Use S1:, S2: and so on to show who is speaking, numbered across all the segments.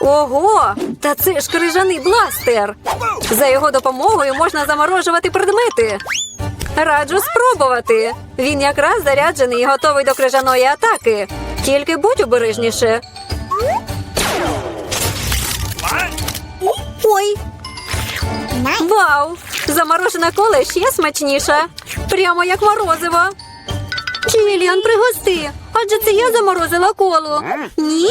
S1: Ого, та це ж крижаний бластер. За його допомогою можна заморожувати предмети. Раджу спробувати. Він якраз заряджений і готовий до крижаної атаки. Тільки будь обережніше. Ой, вау! Заморожена кола ще смачніша. Прямо як морозиво. Чиліан, пригости. Адже це я заморозила колу. Ні?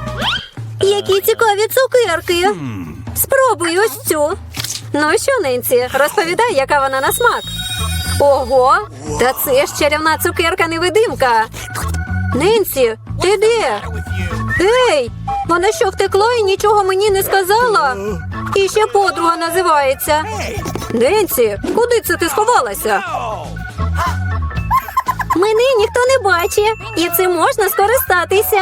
S1: Які цікаві цукерки! Спробуй ось цю. Ну що, Ненсі, розповідай, яка вона на смак. Ого, та це ж чарівна цукерка-невидимка. Ненсі, ти де? Ей, вона що втекла і нічого мені не сказала? І ще подруга називається. Ненсі, куди це ти сховалася? Мене ніхто не бачить, і цим можна скористатися.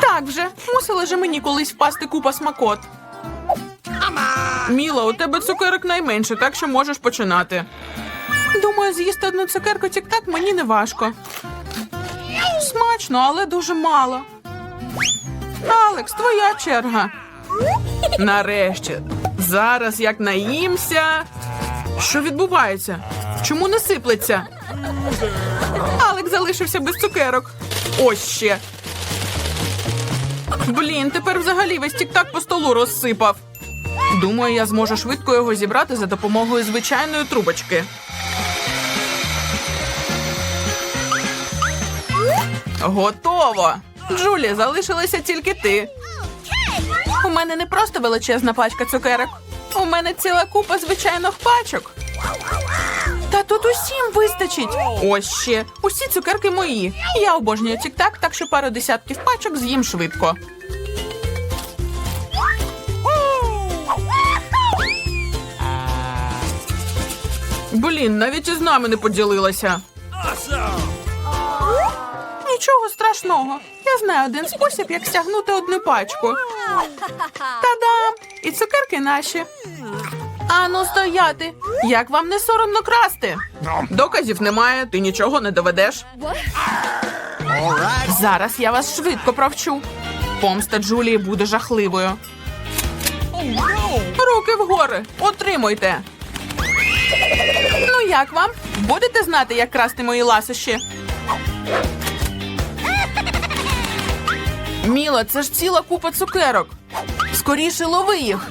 S2: Так вже, мусила же мені колись впасти купа смакот. Міла, у тебе цукерок найменше, так що можеш починати. Думаю, з'їсти одну цукерку тік-так мені не важко. Смачно, але дуже мало. Алекс, твоя черга. Нарешті. Зараз як наїмся. Що відбувається? Чому не сиплеться? Алекс залишився без цукерок. Ось ще. Блін, тепер взагалі весь тік-так по столу розсипав. Думаю, я зможу швидко його зібрати за допомогою звичайної трубочки. Готово! Джулі, залишилася тільки ти. У мене не просто величезна пачка цукерок. У мене ціла купа звичайних пачок. Та тут усім вистачить. Ось ще. Усі цукерки мої. Я обожнюю тік-так, так що пару десятків пачок з'їм швидко. Блін, навіть із нами не поділилася. Нічого страшного. Я знаю один спосіб, як стягнути одну пачку. Та-дам! І цукерки наші. Ану, стояти! Як вам не соромно красти? Доказів немає, ти нічого не доведеш. Зараз я вас швидко провчу. Помста Джулії буде жахливою. Руки вгори, отримуйте. Як вам? Будете знати, як красти мої ласощі? Міла, це ж ціла купа цукерок. Скоріше лови їх.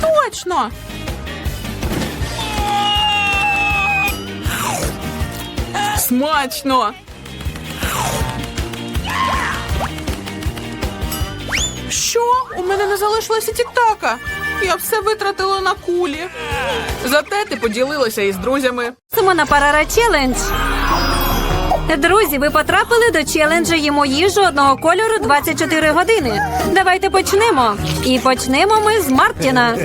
S2: Точно. Смачно. Що? У мене не залишилося тіктака. Я все витратила на кулі. Зате ти поділилася із друзями.
S1: Симона Парара челендж. Друзі, ви потрапили до челенджу їмо їжу одного кольору 24 години. Давайте почнемо. І почнемо ми з Мартіна.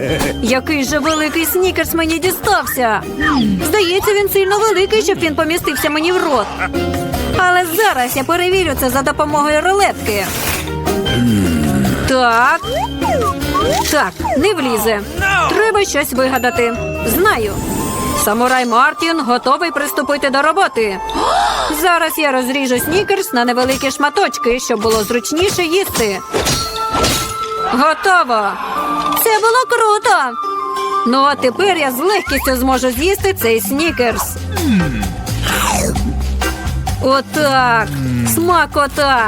S1: Який же великий снікерс мені дістався. Здається, він сильно великий, щоб він помістився мені в рот. Але зараз я перевірю це за допомогою рулетки. Так. Так, не влізе. Треба щось вигадати. Знаю. Самурай Мартін готовий приступити до роботи. Зараз я розріжу снікерс на невеликі шматочки, щоб було зручніше їсти. Готово. Це було круто. Ну а тепер я з легкістю зможу з'їсти цей снікерс. Отак. Смакота.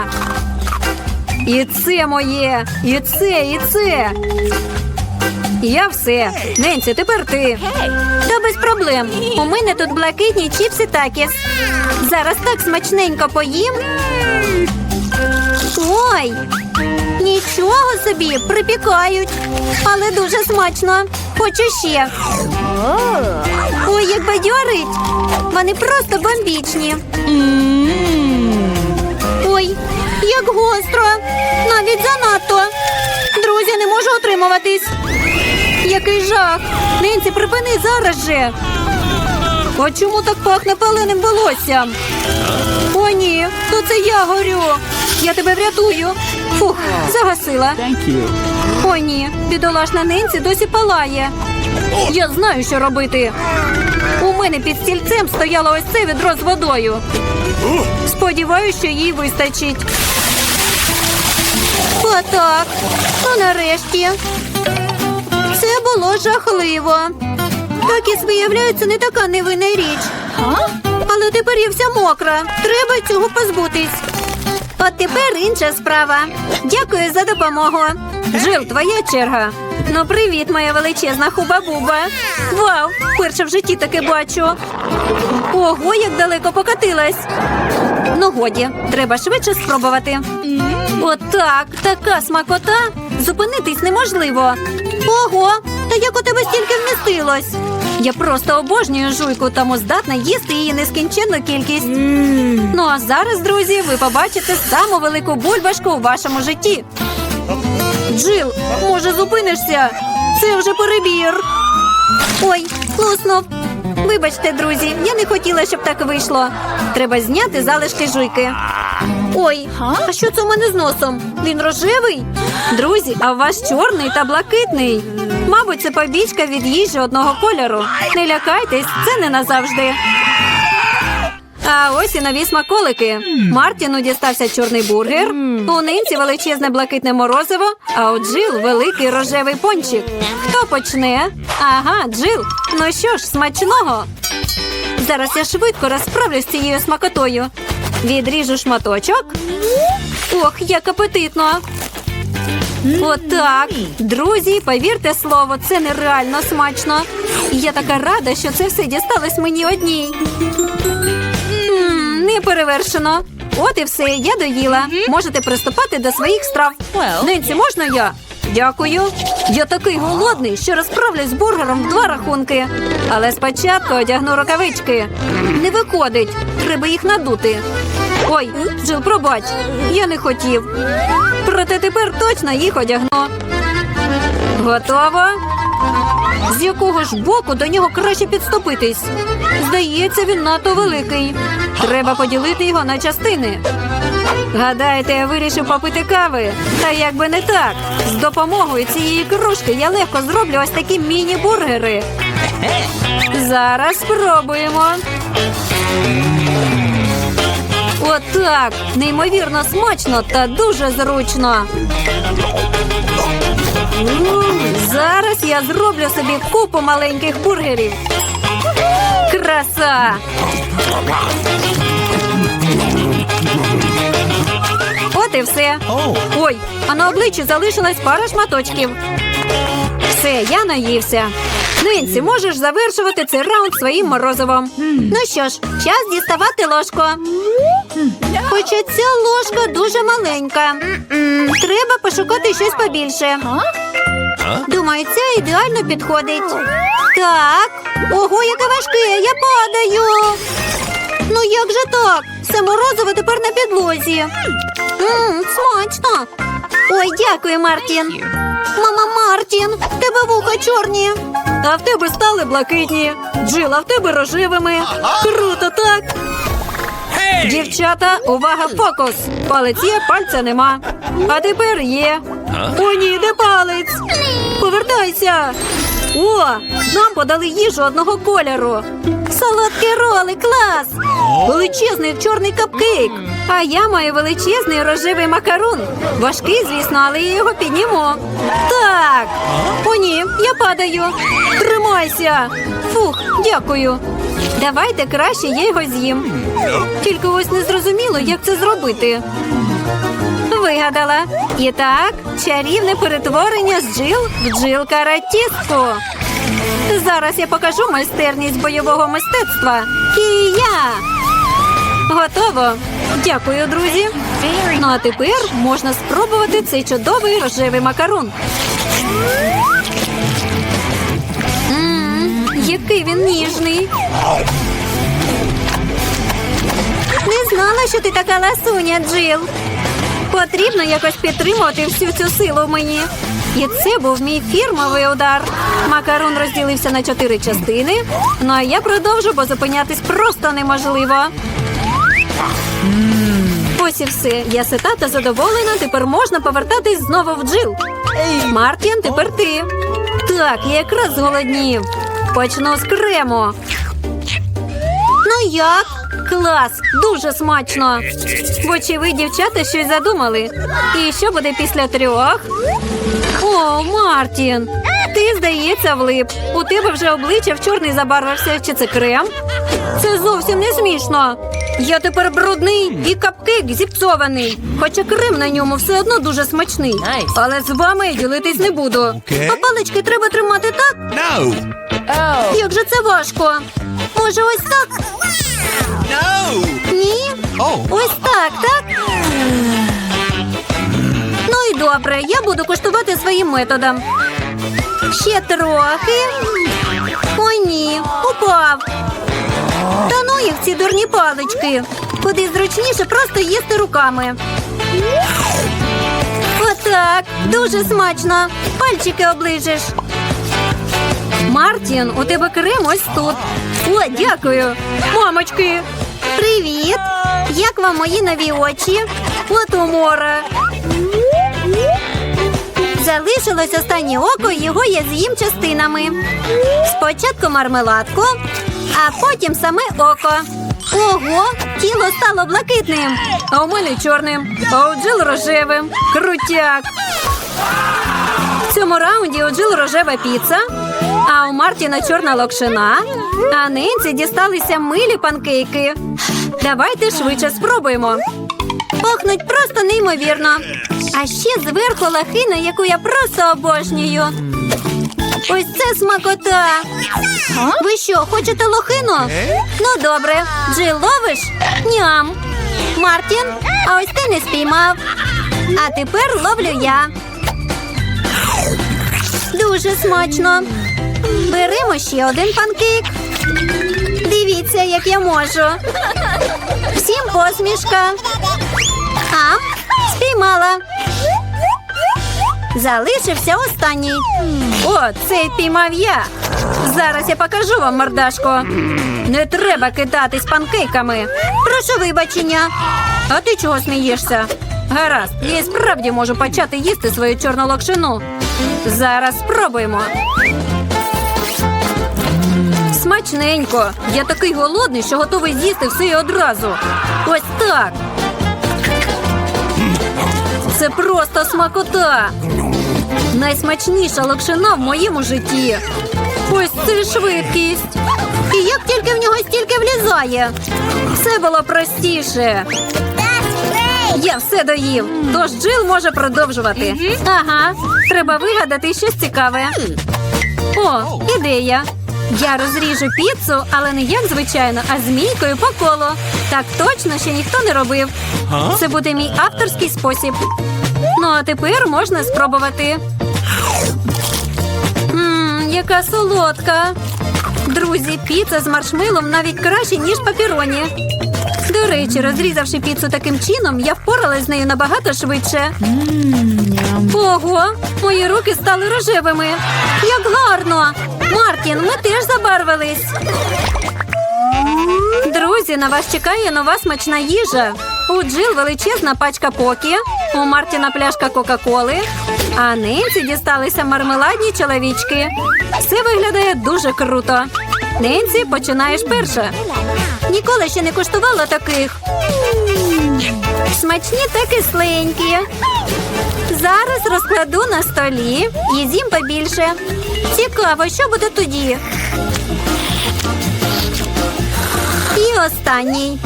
S1: І це моє, і це, і це. Я все. Ненці, тепер ти. Та без проблем. У мене тут блакитні чіпси такіс. Зараз так смачненько поїм. Ой, нічого собі, припікають. Але дуже смачно. Хочу ще. Ой, як бадьорить. Вони просто бомбічні. Не. Який жах! Ненці, припини зараз же. А чому так пахне паленим волоссям? О, ні, то це я горю. Я тебе врятую. Фух, загасила. О, ні, бідолашна Ненці досі палає. Я знаю, що робити. У мене під стільцем стояло ось це відро з водою. Сподіваюсь, що їй вистачить. Отак. А нарешті. Це було жахливо. Такіс, виявляється, не така невинна річ. Але тепер я вся мокра. Треба цього позбутись. От тепер інша справа. Дякую за допомогу. Жив твоя черга. Ну, привіт, моя величезна хуба-буба. Вау! Перше в житті таке бачу. Ого, як далеко покатилась. Ну, годі, треба швидше спробувати. Отак, така смакота. Зупинитись неможливо. Ого, та як у тебе стільки вмістилось? Я просто обожнюю жуйку, тому здатна їсти її нескінченну кількість. Ну а зараз, друзі, ви побачите саму велику бульбашку у вашому житті. Джил, може, зупинишся? Це вже перебір. Ой, луснув. Вибачте, друзі, я не хотіла, щоб так вийшло. Треба зняти залишки жуйки. Ой, а що це у мене з носом? Він рожевий? Друзі, а у вас чорний та блакитний. Мабуть, це побічка від їжі одного кольору. Не лякайтесь, це не назавжди. А ось і нові смаколики. Мартіну дістався чорний бургер, у нинці величезне блакитне морозиво, а у Джил великий рожевий пончик. Хто почне? Ага, Джил. Ну що ж, смачного. Зараз я швидко розправлюсь з цією смакотою. Відріжу шматочок. Ох, як апетитно. Отак. Друзі, повірте слово, це нереально смачно. Я така рада, що це все дісталось мені одній. Не перевершено. От і все, я доїла. Можете приступати до своїх страв. Нинці, можна я? Дякую. Я такий голодний, що розправлюсь з бургером в два рахунки. Але спочатку одягну рукавички. Не виходить. Треба їх надути. Ой, Джил, пробач, я не хотів. Проте тепер точно їх одягну. Готово? З якого ж боку до нього краще підступитись? Здається, він надто великий. Треба поділити його на частини. Гадаєте, я вирішив попити кави? Та як би не так. З допомогою цієї кружки я легко зроблю ось такі міні-бургери. Зараз спробуємо. Отак. Неймовірно смачно та дуже зручно. Зараз я зроблю собі купу маленьких бургерів. Краса! От і все. Ой, а на обличчі залишилась пара шматочків. Все, я наївся. Нинці, можеш завершувати цей раунд своїм морозивом. Ну що ж, час діставати ложку. Хоча ця ложка дуже маленька. Треба пошукати щось побільше. Думаю, це ідеально підходить. Так. Ого, яке важке, я падаю. Ну як же так? Все морозиво тепер на підлозі. Мм, смачно. Ой, дякую, Мартін. Мама Мартін, в тебе вуха чорні. А в тебе стали блакитні. Джила в тебе рожевими. Круто, так? Дівчата, увага, фокус! Палець є, пальця нема. А тепер є. О, ні, де палець? Повертайся. О, нам подали їжу одного кольору. Солодкі роли, клас! Величезний чорний капкейк. А я маю величезний рожевий макарон. Важкий, звісно, але я його підніму. Так. О, ні, я падаю. Тримайся. Фух, дякую. Давайте краще я його з'їм. Тільки ось не зрозуміло, як це зробити. Вигадала. І так, чарівне перетворення з джил в джил каратістку. Зараз я покажу майстерність бойового мистецтва. Кія! Готово. Дякую, друзі. Ну а тепер можна спробувати цей чудовий рожевий макарон. Мм, який він ніжний. Не знала, що ти така ласуня, Джил. Потрібно якось підтримувати всю цю силу мені. І це був мій фірмовий удар. Макарон розділився на чотири частини. Ну а я продовжу, бо зупинятись просто неможливо. Ось і все. Я сита та задоволена. Тепер можна повертатись знову в джил. Мартін, тепер ти. Так, я якраз зголоднів. Почну з крему. Ну як? Клас, дуже смачно. Вочевидь, дівчата щось задумали. І що буде після трьох? О, Мартін, ти, здається, влип. У тебе вже обличчя в чорний забарвився. Чи це крем? Це зовсім не смішно. Я тепер брудний і капкейк зіпсований. Хоча крем на ньому все одно дуже смачний. Але з вами я ділитись не буду. А палички треба тримати так, як же це важко. Може, ось так? Ні? Ось так, так? Ну і добре, я буду коштувати своїм методом. Ще трохи. О, ні, упав. Та ну їх ці дурні палички. Куди зручніше просто їсти руками. Отак, дуже смачно. Пальчики оближеш. Мартін, у тебе крем ось тут. О, дякую. Мамочки. Привіт. Як вам мої нові очі? От умора. Залишилось останнє око, його я з'їм частинами. Спочатку мармеладку, а потім саме око. Ого, тіло стало блакитним, а у мене чорним, а у Джил рожевим. Крутяк. В цьому раунді у Джил рожева піца, а у Мартіна чорна локшина, а Ненці дісталися милі панкейки. Давайте швидше спробуємо. Пахнуть просто неймовірно. А ще зверху лахина, яку я просто обожнюю. Ось це смакота. Ви що, хочете лохину? Ну добре. Джил ловиш? Ням. Мартін, а ось ти не спіймав. А тепер ловлю я. Дуже смачно. Беремо ще один панкейк. Дивіться, як я можу. Всім посмішка. А, спіймала. Залишився останній. О, цей піймав я. Зараз я покажу вам мордашко. Не треба кидатись панкейками. Прошу вибачення. А ти чого смієшся? Гаразд, я справді можу почати їсти свою чорну локшину. Зараз спробуємо. Смачненько. Я такий голодний, що готовий з'їсти все і одразу. Ось так. Це просто смакота. Найсмачніша локшина в моєму житті. Ось це швидкість. І як тільки в нього стільки влізає. Все було простіше. Я все доїв, тож Джил може продовжувати. Ага, треба вигадати щось цікаве. О, ідея. Я розріжу піцу, але не як звичайно, а змійкою по колу. Так точно ще ніхто не робив. Це буде мій авторський спосіб. Ну а тепер можна спробувати. Ммм, яка солодка. Друзі, піца з маршмилом навіть краще, ніж папіроні. До речі, розрізавши піцу таким чином, я впоралась з нею набагато швидше. Ого, мої руки стали рожевими. Як гарно! Мартін, ми теж забарвились. Друзі, на вас чекає нова смачна їжа. У Джил величезна пачка покі, у Мартіна пляшка Кока-Коли, а Ненсі дісталися мармеладні чоловічки. Все виглядає дуже круто. Ненсі, починаєш перша. Ніколи ще не куштувала таких. Смачні та кисленькі. Зараз розкладу на столі і з'їм побільше. Цікаво, що буде тоді. І останній.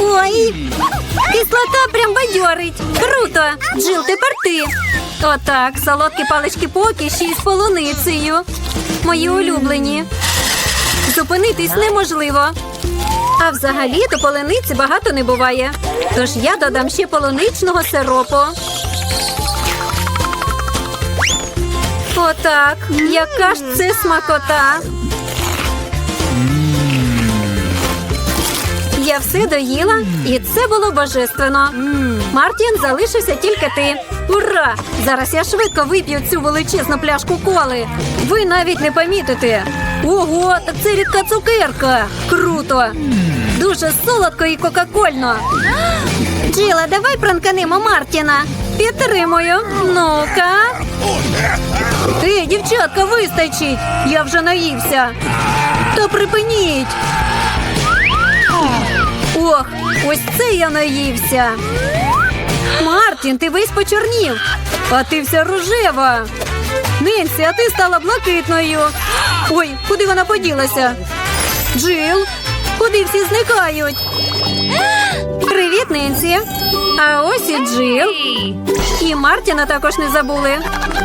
S1: Ой, кислота прям бадьорить. Круто. Джил, тепер ти. Отак, солодкі палички й з полуницею. Мої улюблені. Зупинитись неможливо. А взагалі до полениці багато не буває. Тож я додам ще полуничного сиропу. Отак. Яка ж це смакота. Я все доїла, і це було божественно. Мартін залишився тільки ти. Ура! Зараз я швидко вип'ю цю величезну пляшку коли. Ви навіть не помітите. Ого, так це рідка цукерка. Круто! Дуже солодко і кока-кольно. Джила, давай пранканемо Мартіна. Підтримую. Ну-ка. Ей, дівчатка, вистачить. Я вже наївся. Та припиніть. Ох, ось це я наївся. Мартін, ти весь почорнів, а ти вся рожева. Ненсі, а ти стала блакитною. Ой, куди вона поділася? Джил, куди всі зникають? Привіт, Ненсі. А ось і Джил. І Мартіна також не забули.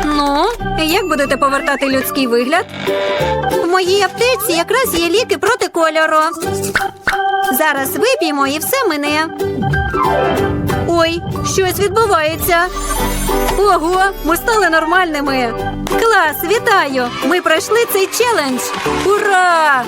S1: Ну, як будете повертати людський вигляд? В моїй аптеці якраз є ліки проти кольору. Зараз вип'ємо і все мине. Ой, щось відбувається. Ого, ми стали нормальними. Клас, вітаю! Ми пройшли цей челендж. Ура!